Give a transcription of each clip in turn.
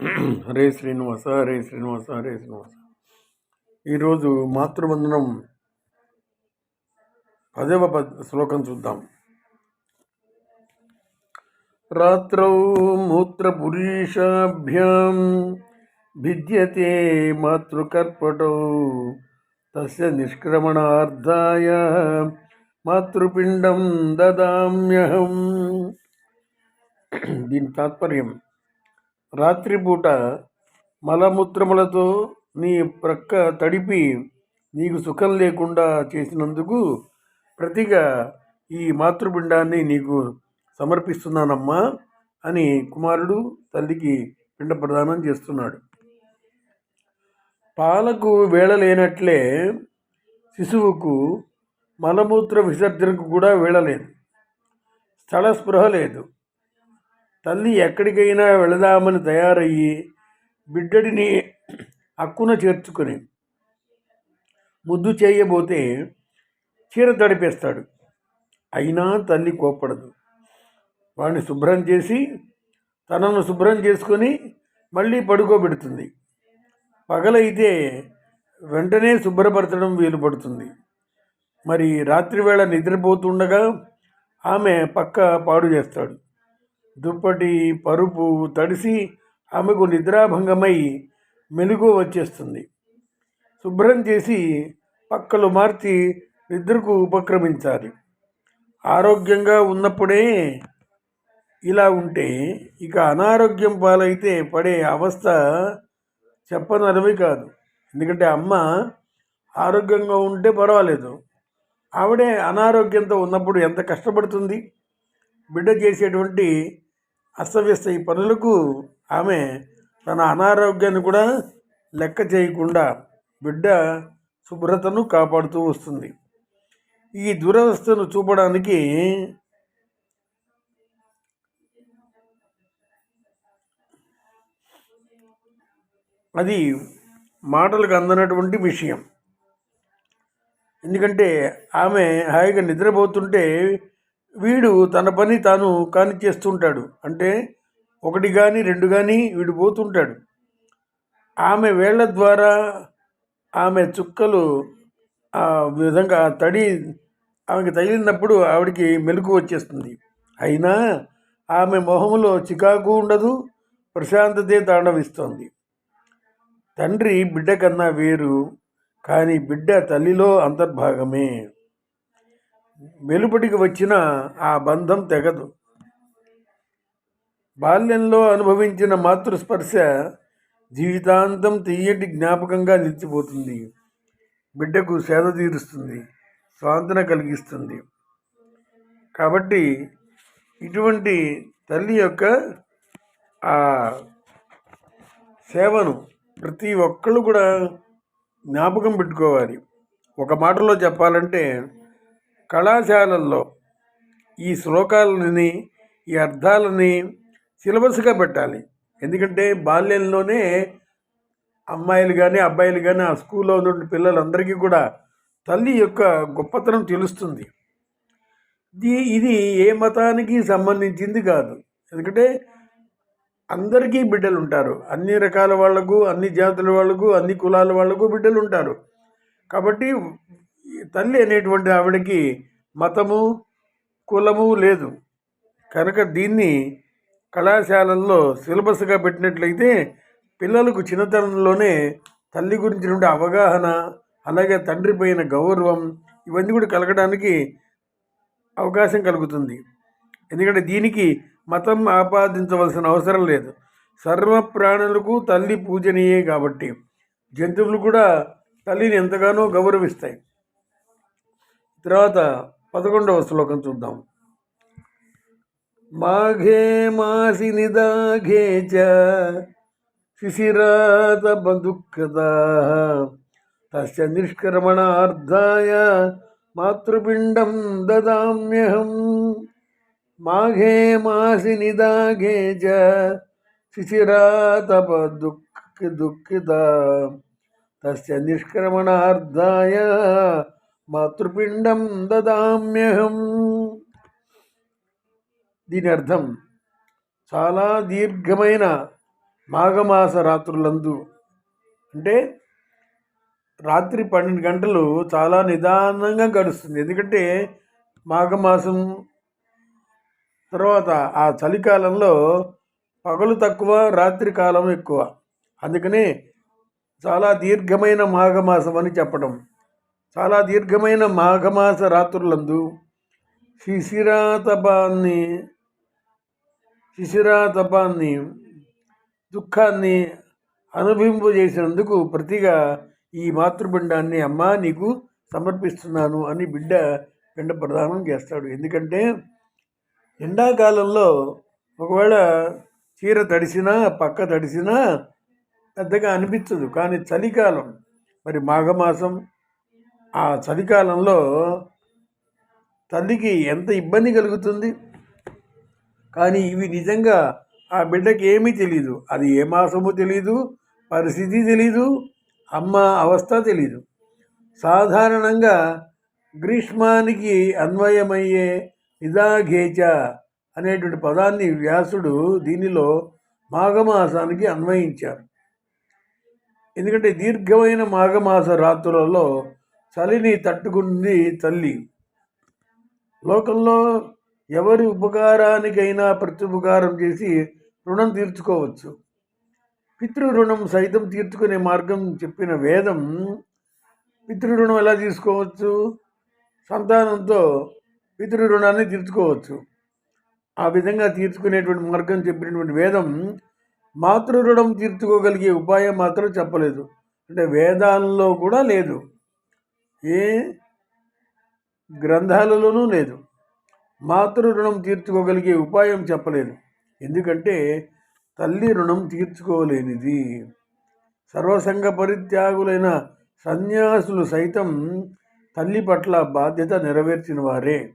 హరే శ్రీనివాస హరే శ్రీనివాస హరే శ్రీనివాస. ఈరోజు మాతృవందనం పదవ పద్ శ్లోకం చూద్దాం. రాత్రౌ మూత్రపురీషాభ్యాం భిద్యతే మాతృకర్పటౌ తస్య నిష్క్రమణార్థాయ మాతృపిండం దదామ్యహం. దీని తాత్పర్యం రాత్రిపూట మలమూత్రములతో నీ ప్రక్క తడిపి నీకు సుఖం లేకుండా చేసినందుకు ప్రతిగా ఈ మాతృపిండాన్ని నీకు సమర్పిస్తున్నానమ్మా అని కుమారుడు తల్లికి పిండ ప్రదానం చేస్తున్నాడు. పాలకు వేళ లేనట్లే శిశువుకు మలమూత్ర విసర్జనకు కూడా వేళ లేదు. స్థల స్పృహ లేదు. తల్లి ఎక్కడికైనా వెళదామని తయారయ్యి బిడ్డడిని హక్కున చేర్చుకొని ముద్దు చేయబోతే చీర తడిపేస్తాడు. అయినా తల్లి కోప్పడదు. వాడిని శుభ్రం చేసి తనను శుభ్రం చేసుకొని మళ్ళీ పడుకోబెడుతుంది. పగలైతే వెంటనే శుభ్రపరచడం వీలు పడుతుంది మరి రాత్రివేళ నిద్రపోతుండగా ఆమె పక్క పాడు చేస్తాడు. దుప్పటి పరుపు తడిసి ఆమెకు నిద్రాభంగమై మెలుగు వచ్చేస్తుంది. శుభ్రం చేసి పక్కలు మార్చి నిద్రకు ఉపక్రమించాలి. ఆరోగ్యంగా ఉన్నప్పుడే ఇలా ఉంటే ఇక అనారోగ్యం పాలైతే పడే అవస్థ చెప్పనరవి కాదు. ఎందుకంటే అమ్మ ఆరోగ్యంగా ఉంటే పర్వాలేదు. ఆవిడే అనారోగ్యంతో ఉన్నప్పుడు ఎంత కష్టపడుతుంది? బిడ్డ చేసేటువంటి అస్తవ్యస్త ఈ పనులకు ఆమె తన అనారోగ్యాన్ని కూడా లెక్క చేయకుండా బిడ్డ శుభ్రతను కాపాడుతూ వస్తుంది. ఈ దురవస్థను చూపడానికి అది మాటలకు అందనటువంటి విషయం. ఎందుకంటే ఆమె హాయిగా నిద్రపోతుంటే వీడు తన పని తాను కాని చేస్తుంటాడు అంటే ఒకటి కానీ రెండు కానీ వీడు పోతుంటాడు. ఆమె వేళ్ళ ద్వారా ఆమె చుక్కలు ఆ విధంగా తడి ఆమెకి తగిలినప్పుడు ఆవిడికి మెలకు వచ్చేస్తుంది. అయినా ఆమె మొహంలో చికాకు ఉండదు ప్రశాంతతే తాండవిస్తోంది. తండ్రి బిడ్డ కన్నా వేరు కానీ బిడ్డ తల్లిలో అంతర్భాగమే. వెలుపటికి వచ్చిన ఆ బంధం తెగదు. బాల్యంలో అనుభవించిన మాతృస్పర్శ జీవితాంతం తీయటి జ్ఞాపకంగా నిలిచిపోతుంది. బిడ్డకు సేద తీరుస్తుంది స్వాంతన కలిగిస్తుంది. కాబట్టి ఇటువంటి తల్లి యొక్క ఆ సేవను ప్రతి ఒక్కళ్ళు కూడా జ్ఞాపకం పెట్టుకోవాలి. ఒక మాటలో చెప్పాలంటే కళాశాలల్లో ఈ శ్లోకాలని ఈ అర్థాలని సిలబస్గా పెట్టాలి. ఎందుకంటే బాల్యంలోనే అమ్మాయిలు కానీ అబ్బాయిలు కానీ ఆ స్కూల్లో ఉన్న పిల్లలందరికీ కూడా తల్లి యొక్క గొప్పతనం తెలుస్తుంది. ఇది ఏ మతానికి సంబంధించింది కాదు. ఎందుకంటే అందరికీ బిడ్డలు ఉంటారు. అన్ని రకాల వాళ్ళకు అన్ని జాతుల వాళ్ళకు అన్ని కులాల వాళ్ళకు బిడ్డలు ఉంటారు. కాబట్టి తల్లి అనేటువంటి ఆవిడకి మతము కులము లేదు. కనుక దీన్ని కళాశాలల్లో సిలబస్గా పెట్టినట్లయితే పిల్లలకు చిన్నతనంలోనే తల్లి గురించినటువంటి అవగాహన అలాగే తండ్రి పైన గౌరవం ఇవన్నీ కూడా కలగడానికి అవకాశం కలుగుతుంది. ఎందుకంటే దీనికి మతం ఆపాదించవలసిన అవసరం లేదు. సర్వ ప్రాణులకు తల్లి పూజనీయే కాబట్టి జంతువులు కూడా తల్లిని ఎంతగానో గౌరవిస్తాయి. తర్వాత పదకొండవ శ్లోకం చూద్దాం. మాఘే మాసి నిదాఘే చ శిశిరాత దుఃఖదా తస్య నిష్క్రమణార్థాయ మాతృపిండం దదామ్యహం. మాఘే మాసి నిదాఘే చ శిశిరాతప దుఃఖ దుఃఖిత తస్య నిష్క్రమణార్థాయ మాతృపిండం దదామ్యహం. దీని అర్థం చాలా దీర్ఘమైన మాఘమాస రాత్రులందు. అంటే రాత్రి పన్నెండు గంటలు చాలా నిదానంగా గడుస్తుంది. ఎందుకంటే మాఘమాసం తర్వాత ఆ చలికాలంలో పగలు తక్కువ రాత్రి కాలం ఎక్కువ. అందుకనే చాలా దీర్ఘమైన మాఘమాసం అని చెప్పడం. చాలా దీర్ఘమైన మాఘమాస రాత్రులందు శిశిరాతపాన్ని శిశిరాతపాన్ని దుఃఖాన్ని అనుభవింపజేసినందుకు ప్రతిగా ఈ మాతృపిండాన్ని అమ్మ నీకు సమర్పిస్తున్నాను అని బిడ్డ పిండ ప్రదానం చేస్తాడు. ఎందుకంటే ఎండాకాలంలో ఒకవేళ చీర తడిసినా పక్క తడిసినా పెద్దగా అనిపించదు. కానీ చలికాలం మరి మాఘమాసం ఆ చలికాలంలో తల్లికి ఎంత ఇబ్బంది కలుగుతుంది? కానీ ఇవి నిజంగా ఆ బిడ్డకి ఏమీ తెలియదు అది ఏ మాసమో తెలియదు పరిస్థితి తెలీదు అమ్మ అవస్థ తెలీదు. సాధారణంగా గ్రీష్మానికి అన్వయమయ్యే ఇదాఘేచ అనేటువంటి పదాన్ని వ్యాసుడు దీనిలో మాఘమాసానికి అన్వయించారు. ఎందుకంటే దీర్ఘమైన మాఘమాస రాత్రులలో చలిని తట్టుకుంది తల్లి. లోకంలో ఎవరి ఉపకారానికైనా ప్రత్యుపకారం చేసి రుణం తీర్చుకోవచ్చు. పితృరుణం సైతం తీర్చుకునే మార్గం చెప్పిన వేదం పితృరుణం ఎలా తీసుకోవచ్చు? సంతానంతో పితృ రుణాన్ని తీర్చుకోవచ్చు. ఆ విధంగా తీర్చుకునేటువంటి మార్గం చెప్పినటువంటి వేదం మాతృరుణం తీర్చుకోగలిగే ఉపాయం మాత్రం చెప్పలేదు. అంటే వేదాల్లో కూడా లేదు. ఏ గ్రంథాలలోనూ లేదు. మాతృ రుణం తీర్చుకోగలిగే ఉపాయం చెప్పలేదు. ఎందుకంటే తల్లి రుణం తీర్చుకోలేనిది. సర్వసంగ పరిత్యాగులైన సన్యాసులు సైతం తల్లి పట్ల బాధ్యత నెరవేర్చిన వారే.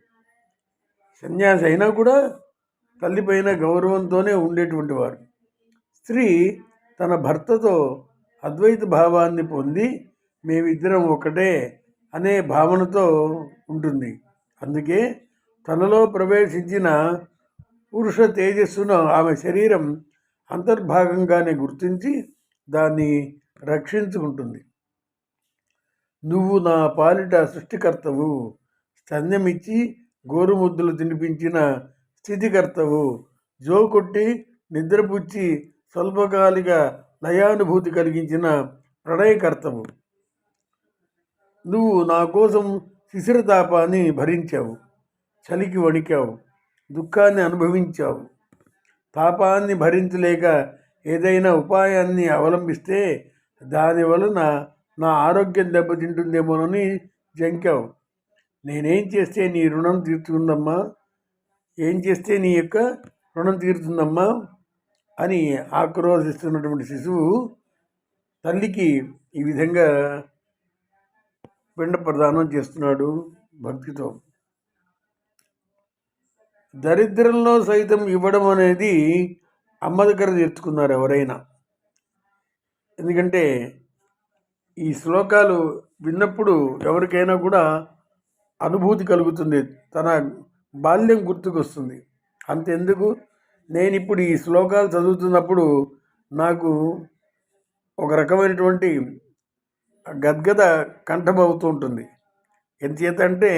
సన్యాసి అయినా కూడా తల్లిపైన గౌరవంతోనే ఉండేటువంటి వారు. స్త్రీ తన భర్తతో అద్వైత భావాన్ని పొంది మేమిద్దరం ఒకటే అనే భావనతో ఉంటుంది. అందుకే తనలో ప్రవేశించిన పురుష తేజస్సును ఆమె శరీరం అంతర్భాగంగానే గుర్తించి దాన్ని రక్షించుకుంటుంది. నువ్వు నా పాలిట సృష్టికర్తవు. స్తన్యమిచ్చి గోరుముద్దులు తినిపించిన స్థితికర్తవు. జోకొట్టి నిద్రపుచ్చి స్వల్పకాలిక లయానుభూతి కలిగించిన ప్రణయకర్తవు. నువ్వు నా కోసం శిశిరతాపాన్ని భరించావు చలికి వణికావు దుఃఖాన్ని అనుభవించావు. తాపాన్ని భరించలేక ఏదైనా ఉపాయాన్ని అవలంబిస్తే దాని వలన నా ఆరోగ్యం దెబ్బతింటుందేమోనని జంకావు. నేనేం చేస్తే నీ రుణం తీర్చుకుందమ్మా? ఏం చేస్తే నీ యొక్క రుణం తీరుతుందమ్మా అని ఆక్రోశిస్తున్నటువంటి శిశువు తల్లికి ఈ విధంగా పిండ ప్రదానం చేస్తున్నాడు భక్తితో. దరిద్రంలో సైతం ఇవ్వడం అనేది అమ్మ దగ్గర తెచ్చుకున్నారు ఎవరైనా. ఎందుకంటే ఈ శ్లోకాలు విన్నప్పుడు ఎవరికైనా కూడా అనుభూతి కలుగుతుంది తన బాల్యం గుర్తుకొస్తుంది. అంతెందుకు? నేను ఇప్పుడు ఈ శ్లోకాలు చదువుతున్నప్పుడు నాకు ఒక రకమైనటువంటి గద్గద కంఠమవుతూ ఉంటుంది ఎంతచేత అంటే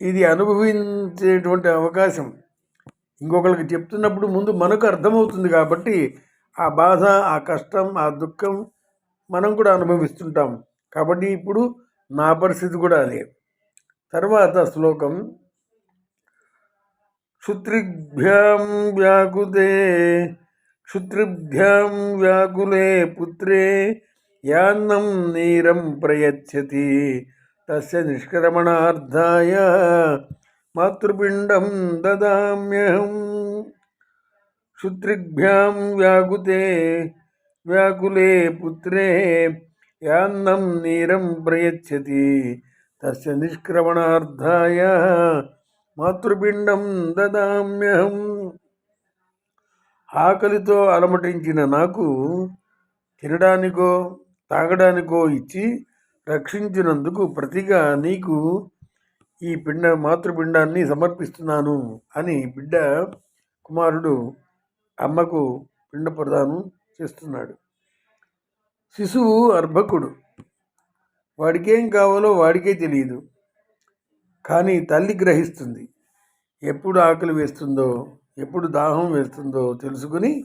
ఇది అనుభవించేటువంటి అవకాశం. ఇంకొకరికి చెప్తున్నప్పుడు ముందు మనకు అర్థమవుతుంది కాబట్టి ఆ బాధ ఆ కష్టం ఆ దుఃఖం మనం కూడా అనుభవిస్తుంటాం. కాబట్టి ఇప్పుడు నా పరిస్థితి కూడా అదే. తర్వాత శ్లోకం క్షుత్రిభ్యాం వ్యాకుతే క్షుత్రిభ్యాం వ్యాకులే పుత్రే యాన్నం నీరం ప్రయచ్చతి. తస్య నిష్క్రమణార్థాయ మాతృపిండం దదామ్యహం. క్షుత్రిభ్యాం వ్యాకుతే వ్యాకులే పుత్రే యాన్నం నీరం ప్రయచ్చతి. తస్య నిష్క్రమణార్థాయ మాతృపిండం దదామ్యహం. ఆకలితో అలమటించిన నాకు తినడానికో తాగడానికో ఇచ్చి రక్షించినందుకు ప్రతిగా నీకు ఈ పిండ మాతృపిండాన్ని సమర్పిస్తున్నాను అని బిడ్డ కుమారుడు అమ్మకు పిండ ప్రదానం చేస్తున్నాడు. శిశువు అర్భకుడు. వాడికేం కావాలో వాడికే తెలియదు. కానీ తల్లి గ్రహిస్తుంది. ఎప్పుడు ఆకలి వేస్తుందో ఎప్పుడు దాహం వేస్తుందో తెలుసుకుని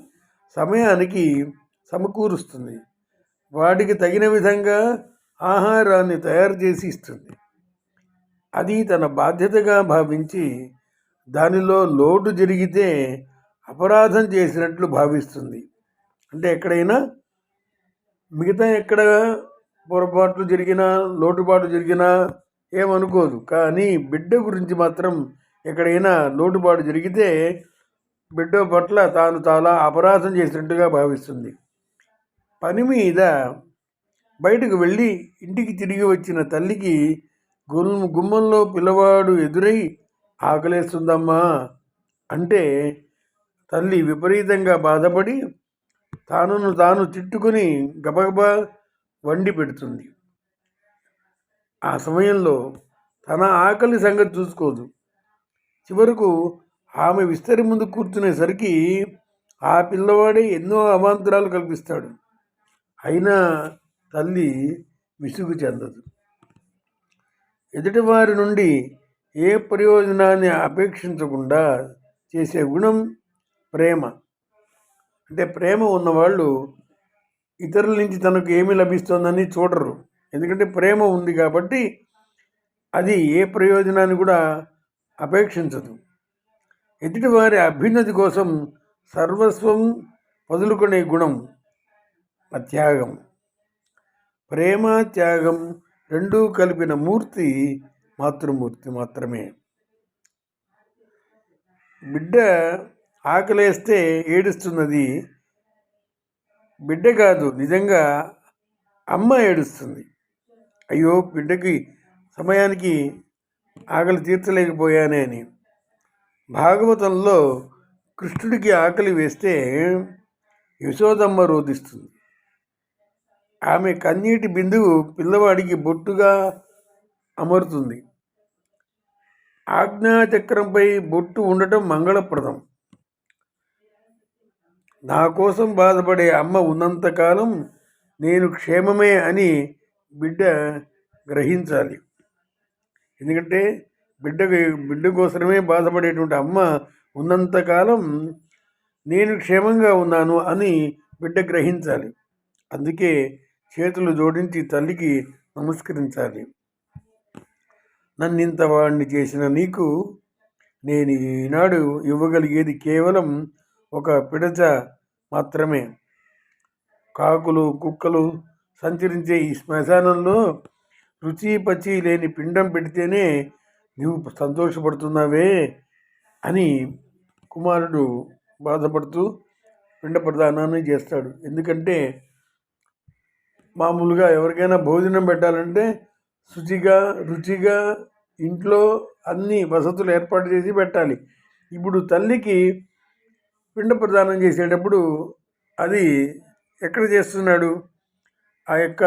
సమయానికి సమకూరుస్తుంది. వాడికి తగిన విధంగా ఆహారాన్ని తయారు చేసి ఇస్తుంది. అది తన బాధ్యతగా భావించి దానిలో లోటు జరిగితే అపరాధం చేసినట్లు భావిస్తుంది. అంటే ఎక్కడైనా మిగతా ఎక్కడ పొరపాట్లు జరిగినా లోటుపాటు జరిగినా ఏమనుకోదు. కానీ బిడ్డ గురించి మాత్రం ఎక్కడైనా లోటుపాటు జరిగితే బిడ్డ పట్ల తాను చాలా అపరాధం చేసినట్టుగా భావిస్తుంది. పని మీద బయటకు వెళ్ళి ఇంటికి తిరిగి వచ్చిన తల్లికి గుమ్ గుమ్మంలో పిల్లవాడు ఎదురై ఆకలేస్తుందమ్మా అంటే తల్లి విపరీతంగా బాధపడి తానును తాను తిట్టుకుని గబగబా వండి పెడుతుంది. ఆ సమయంలో తన ఆకలి సంగతి చూసుకోదు. చివరకు ఆమె విస్తరి ముందు కూర్చునేసరికి ఆ పిల్లవాడే ఎన్నో అవాంతరాలు కల్పిస్తాడు. అయినా తల్లి విసుగు చెందదు. ఎదుటివారి నుండి ఏ ప్రయోజనాన్ని అపేక్షించకుండా చేసే గుణం ప్రేమ. అంటే ప్రేమ ఉన్నవాళ్ళు ఇతరుల నుంచి తనకు ఏమి లభిస్తోందని చూడరు. ఎందుకంటే ప్రేమ ఉంది కాబట్టి అది ఏ ప్రయోజనాన్ని కూడా అపేక్షించదు. ఎదుటివారి అభ్యున్నతి కోసం సర్వస్వం వదులుకునే గుణం త్యాగం. ప్రేమ త్యాగం రెండూ కలిపిన మూర్తి మాతృమూర్తి మాత్రమే. బిడ్డ ఆకలేస్తే ఏడుస్తున్నది. బిడ్డ కాదు నిజంగా అమ్మ ఏడుస్తుంది. అయ్యో బిడ్డకి సమయానికి ఆకలి తీర్చలేకపోయానే అని. భాగవతంలో కృష్ణుడికి ఆకలి వేస్తే యశోదమ్మ రోధిస్తుంది. ఆమె కన్నీటి బిందువు పిల్లవాడికి బొట్టుగా అమరుతుంది. ఆజ్ఞాచక్రంపై బొట్టు ఉండటం మంగళప్రదం. నా కోసం బాధపడే అమ్మ ఉన్నంతకాలం నేను క్షేమమే అని బిడ్డ గ్రహించాలి. ఎందుకంటే బిడ్డ బిడ్డ కోసమే బాధపడేటువంటి అమ్మ ఉన్నంతకాలం నేను క్షేమంగా ఉన్నాను అని బిడ్డ గ్రహించాలి. అందుకే చేతులు జోడించి తల్లికి నమస్కరించాలి. నన్నింత వాడిని చేసిన నీకు నేను ఈనాడు ఇవ్వగలిగేది కేవలం ఒక పిడచ మాత్రమే. కాకులు కుక్కలు సంచరించే ఈ శ్మశానంలో రుచి పచి లేని పిండం పెడితేనే నువ్వు సంతోషపడుతున్నావే అని కుమారుడు బాధపడుతూ పిండ ప్రదానాన్ని చేస్తాడు. ఎందుకంటే మామూలుగా ఎవరికైనా భోజనం పెట్టాలంటే శుచిగా రుచిగా ఇంట్లో అన్ని వసతులు ఏర్పాటు చేసి పెట్టాలి. ఇప్పుడు తల్లికి పిండ ప్రదానం చేసేటప్పుడు అది ఎక్కడ చేస్తున్నాడు? ఆ యొక్క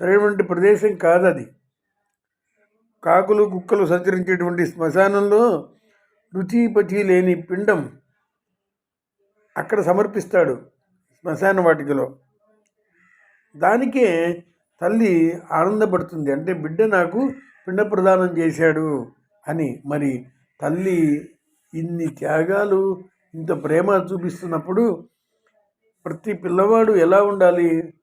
సరైనటువంటి ప్రదేశం కాదు అది. కాకులు కుక్కలు సంచరించేటువంటి శ్మశానంలో రుచి పచి లేని పిండం అక్కడ సమర్పిస్తాడు శ్మశాన వాటికలో. దానికే తల్లి ఆనందపడుతుంది. అంటే బిడ్డ నాకు పిండ ప్రదానం చేశాడు అని. మరి తల్లి ఇన్ని త్యాగాలు ఇంత ప్రేమ చూపిస్తున్నప్పుడు ప్రతి పిల్లవాడు ఎలా ఉండాలి?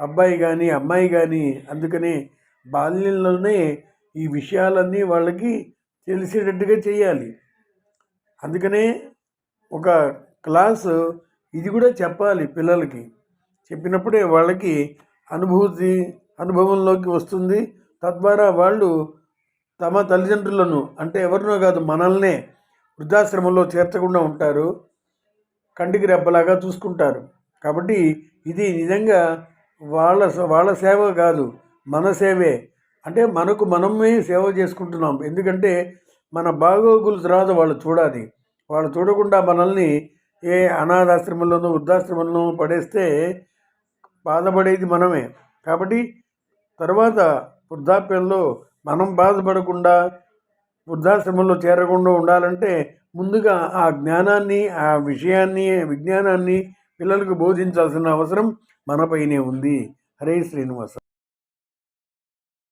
అబ్బాయి కానీ అమ్మాయి కానీ అందుకనే బాల్యంలోనే ఈ విషయాలన్నీ వాళ్ళకి తెలిసేటట్టుగా చేయాలి. అందుకనే ఒక క్లాసు ఇది కూడా చెప్పాలి పిల్లలకి. చెప్పినప్పుడే వాళ్ళకి అనుభూతి అనుభవంలోకి వస్తుంది. తద్వారా వాళ్ళు తమ తల్లిదండ్రులను అంటే ఎవరినో కాదు మనల్నే వృద్ధాశ్రమంలో చేర్చకుండా ఉంటారు. కంటికి రెప్పలాగా చూసుకుంటారు. కాబట్టి ఇది నిజంగా వాళ్ళ వాళ్ళ సేవ కాదు మన సేవే. అంటే మనకు మనమే సేవ చేసుకుంటున్నాం. ఎందుకంటే మన బాగోగులు తర్వాత వాళ్ళు చూడాలి. వాళ్ళు చూడకుండా మనల్ని ఏ అనాథాశ్రమంలోనూ వృద్ధాశ్రమంలోనూ పడేస్తే బాధపడేది మనమే. కాబట్టి తర్వాత వృద్ధాప్యంలో మనం బాధపడకుండా వృద్ధాశ్రమంలో చేరకుండా ఉండాలంటే ముందుగా ఆ జ్ఞానాన్ని ఆ విషయాన్ని విజ్ఞానాన్ని పిల్లలకు బోధించాల్సిన అవసరం మనపైనే ఉంది. హరే శ్రీనివాస